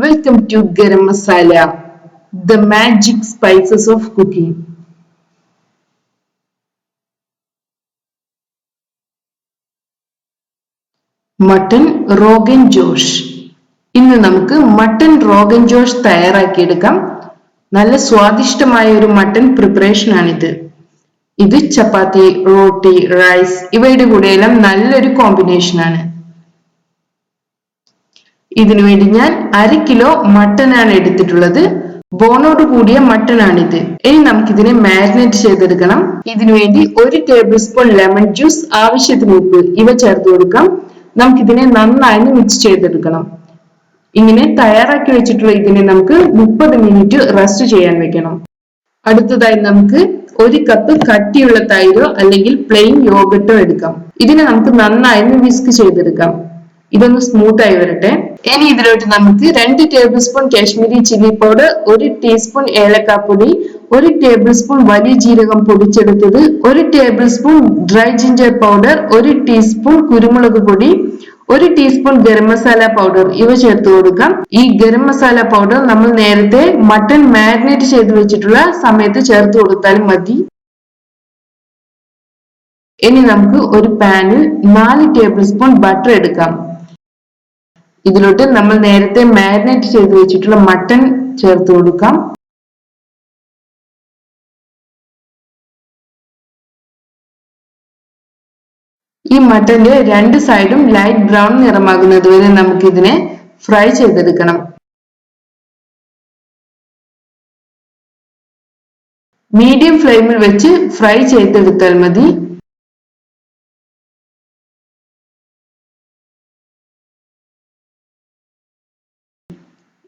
Welcome to Garam Masala, the magic spices of cooking. Mutton rogan josh ഇന്ന് നമുക്ക് mutton rogan Josh തയ്യാറാക്കിയെടുക്കാം. നല്ല സ്വാദിഷ്ടമായ ഒരു മട്ടൺ പ്രിപ്പറേഷൻ ആണിത്. ഇത് ചപ്പാത്തി റോട്ടി റൈസ് ഇവയുടെ കൂടെയെല്ലാം നല്ലൊരു കോമ്പിനേഷൻ ആണ്. ഇതിനു വേണ്ടി ഞാൻ അര കിലോ മട്ടൺ ആണ് എടുത്തിട്ടുള്ളത്. ബോണോട് കൂടിയ മട്ടൺ ആണിത് ഇനി നമുക്കിതിനെ മാരിനേറ്റ് ചെയ്തെടുക്കണം. ഇതിനു വേണ്ടി ഒരു ടേബിൾ സ്പൂൺ ലെമൺ ജ്യൂസ് ആവശ്യത്തിന് ഉപ്പ് ഇവ ചേർത്ത് കൊടുക്കാം. നമുക്കിതിനെ നന്നായി മിക്സ് ചെയ്തെടുക്കണം. ഇങ്ങനെ തയ്യാറാക്കി വെച്ചിട്ടുള്ള ഇതിനെ നമുക്ക് മുപ്പത് മിനിറ്റ് റെസ്റ്റ് ചെയ്യാൻ വെക്കണം. അടുത്തതായി നമുക്ക് ഒരു കപ്പ് കട്ടിയുള്ള തൈരോ അല്ലെങ്കിൽ പ്ലെയിൻ യോഗട്ടോ എടുക്കാം. ഇതിനെ നമുക്ക് നന്നായി വിസ്ക് ചെയ്തെടുക്കാം. ഇതൊന്ന് സ്മൂത്ത് ആയി വരട്ടെ. ഇനി ഇതിലോട്ട് നമുക്ക് രണ്ട് tablespoon Kashmiri chilli powder ഒരു ടീസ്പൂൺ ഏലക്കാപ്പൊടി ഒരു ടേബിൾ സ്പൂൺ വലിയ ജീരകം പൊടിച്ചെടുത്തത് ഒരു tablespoon dry ginger powder ഒരു ടീസ്പൂൺ കുരുമുളക് പൊടി ഒരു ടീസ്പൂൺ ഗരം മസാല പൗഡർ ഇവ ചേർത്ത് കൊടുക്കാം. ഈ ഗരം മസാല പൗഡർ നമ്മൾ നേരത്തെ മട്ടൺ മാരിനേറ്റ് ചെയ്ത് വെച്ചിട്ടുള്ള സമയത്ത് ചേർത്ത് കൊടുത്താലും മതി. ഇനി നമുക്ക് ഒരു പാനിൽ നാല് ടേബിൾ സ്പൂൺ ബട്ടർ എടുക്കാം. ഇതിലോട്ട് നമ്മൾ നേരത്തെ മാരിനേറ്റ് ചെയ്ത് വെച്ചിട്ടുള്ള മട്ടൺ ചേർത്ത് കൊടുക്കാം. ഈ മട്ടന്റെ രണ്ട് സൈഡും ലൈറ്റ് ബ്രൗൺ നിറമാകുന്നത് വരെ നമുക്ക് ഇതിനെ ഫ്രൈ ചെയ്തെടുക്കണം മീഡിയം ഫ്ലെയിമിൽ വെച്ച് ഫ്രൈ ചെയ്തെടുത്താൽ മതി.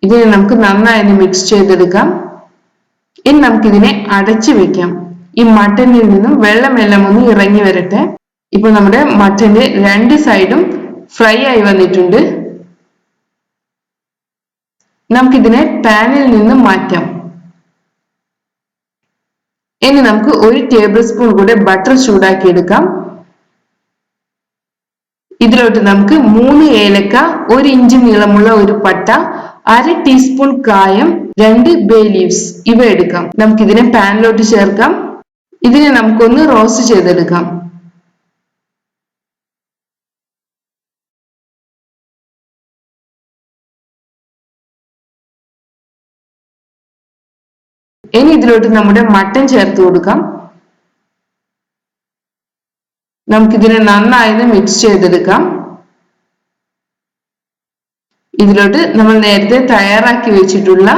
ഇതിനെ നമുക്ക് നന്നായി മിക്സ് ചെയ്തെടുക്കാം. ഇനി നമുക്കിതിനെ അടച്ചു വെക്കാം. ഈ മട്ടനിൽ നിന്നും വെള്ളം എല്ലാം ഒന്ന് ഇറങ്ങി വരട്ടെ. ഇപ്പൊ നമ്മുടെ മട്ടന്റെ രണ്ട് സൈഡും ഫ്രൈ ആയി വന്നിട്ടുണ്ട്. നമുക്കിതിനെ പാനിൽ നിന്ന് മാറ്റാം. ഇനി നമുക്ക് ഒരു ടേബിൾ സ്പൂൺ കൂടെ ബട്ടർ ചൂടാക്കി എടുക്കാം ഇതിലോട്ട് നമുക്ക് മൂന്ന് ഏലക്ക ഒരു ഇഞ്ച് നീളമുള്ള ഒരു പട്ട അര ടീസ്പൂൺ കായം രണ്ട് ബേ ലീവ്സ് ഇവ എടുക്കാം. നമുക്ക് ഇതിനെ പാനിലോട്ട് ചേർക്കാം. ഇതിനെ നമുക്കൊന്ന് റോസ്റ്റ് ചെയ്തെടുക്കാം. ഇനി ഇതിലോട്ട് നമ്മുടെ മട്ടൻ ചേർത്ത് കൊടുക്കാം. നമുക്കിതിനെ നന്നായി മിക്സ് ചെയ്തെടുക്കാം. ഇതിലോട്ട് നമ്മൾ നേരത്തെ തയ്യാറാക്കി വെച്ചിട്ടുള്ള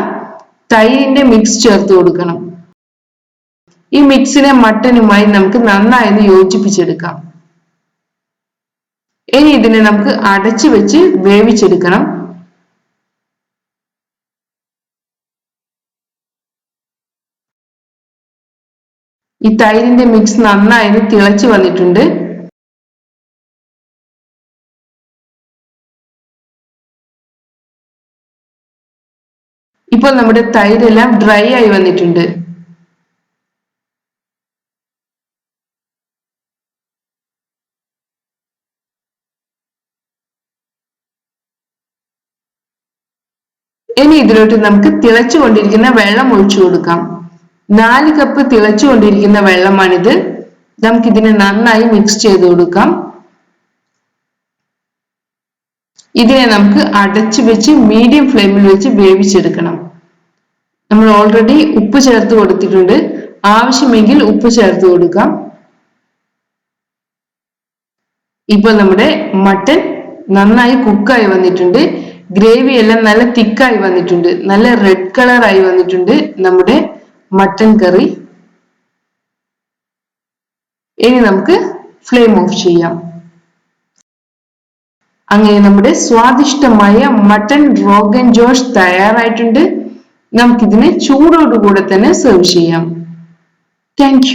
തൈരിന്റെ മിക്സ് ചേർത്ത് കൊടുക്കണം. ഈ മിക്സിനെ മട്ടനുമായി നമുക്ക് നന്നായി യോജിപ്പിച്ചെടുക്കാം. ഇനി ഇതിനെ നമുക്ക് അടച്ചു വെച്ച് വേവിച്ചെടുക്കണം. ഈ തൈരിന്റെ മിക്സ് നന്നായി തിളച്ചു വന്നിട്ടുണ്ട്. ഇപ്പോൾ നമ്മുടെ തൈര് എല്ലാം ഡ്രൈ ആയി വന്നിട്ടുണ്ട്. ഇനി ഇതിലോട്ട് നമുക്ക് തിളച്ചു കൊണ്ടിരിക്കുന്ന വെള്ളം ഒഴിച്ചു കൊടുക്കാം. നാല് കപ്പ് തിളച്ചു കൊണ്ടിരിക്കുന്ന വെള്ളമാണിത്. നമുക്കിതിനെ നന്നായി മിക്സ് ചെയ്ത് കൊടുക്കാം. ഇതിനെ നമുക്ക് അടച്ചു വെച്ച് മീഡിയം ഫ്ലെയിമിൽ വെച്ച് വേവിച്ചെടുക്കണം. നമ്മൾ ഓൾറെഡി ഉപ്പ് ചേർത്ത് കൊടുത്തിട്ടുണ്ട്. ആവശ്യമെങ്കിൽ ഉപ്പ് ചേർത്ത് കൊടുക്കാം. ഇപ്പോൾ നമ്മുടെ മട്ടൻ നന്നായി കുക്കായി വന്നിട്ടുണ്ട്. ഗ്രേവി എല്ലാം നല്ല തിക്കായി വന്നിട്ടുണ്ട്. നല്ല റെഡ് കളർ ആയി വന്നിട്ടുണ്ട് നമ്മുടെ മട്ടൻ കറി ഇനി നമുക്ക് ഫ്ലെയിം ഓഫ് ചെയ്യാം. അങ്ങനെ നമ്മുടെ സ്വാദിഷ്ടമായ മട്ടൺ റോഗൻ ജോഷ് തയ്യാറായിട്ടുണ്ട്. നമുക്കിതിനെ ചൂടോടുകൂടെ തന്നെ സെർവ് ചെയ്യാം. താങ്ക്